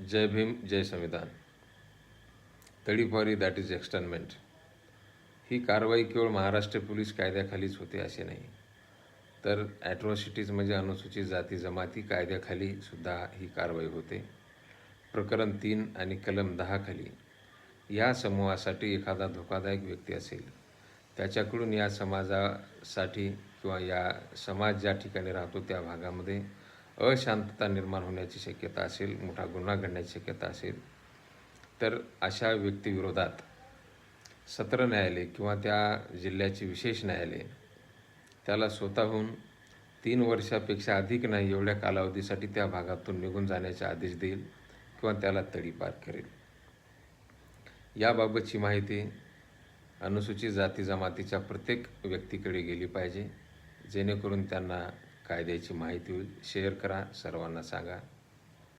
जय भीम जय संविधान. तडीफारी दॅट इज एक्सटर्नमेंट ही कारवाई केवळ महाराष्ट्र पोलीस कायद्याखालीच होते असे नाही. तर ॲट्रॉसिटीज म्हणजे अनुसूचित जाती जमाती कायद्याखाली सुद्धा ही कारवाई होते. प्रकरण तीन आणि कलम दहाखाली. या समूहासाठी एखादा धोकादायक व्यक्ती असेल. त्याच्याकडून या समाजासाठी किंवा या समाज ज्या ठिकाणी राहतो त्या भागामध्ये अशांतता निर्माण होण्याची शक्यता असेल मोठा गुन्हा घडण्याची शक्यता असेल तर अशा व्यक्तीविरोधात सत्र न्यायालय किंवा त्या जिल्ह्याचे विशेष न्यायालय त्याला स्वतःहून तीन वर्षापेक्षा अधिक नाही एवढ्या कालावधीसाठी त्या भागातून निघून जाण्याचे आदेश देईल किंवा त्याला तडीपार करेल. याबाबतची माहिती अनुसूचित जाती जमातीच्या प्रत्येक व्यक्तीकडे गेली पाहिजे जेणेकरून त्यांना कायद्याची माहिती होईल. शेअर करा. सर्वांना सांगा.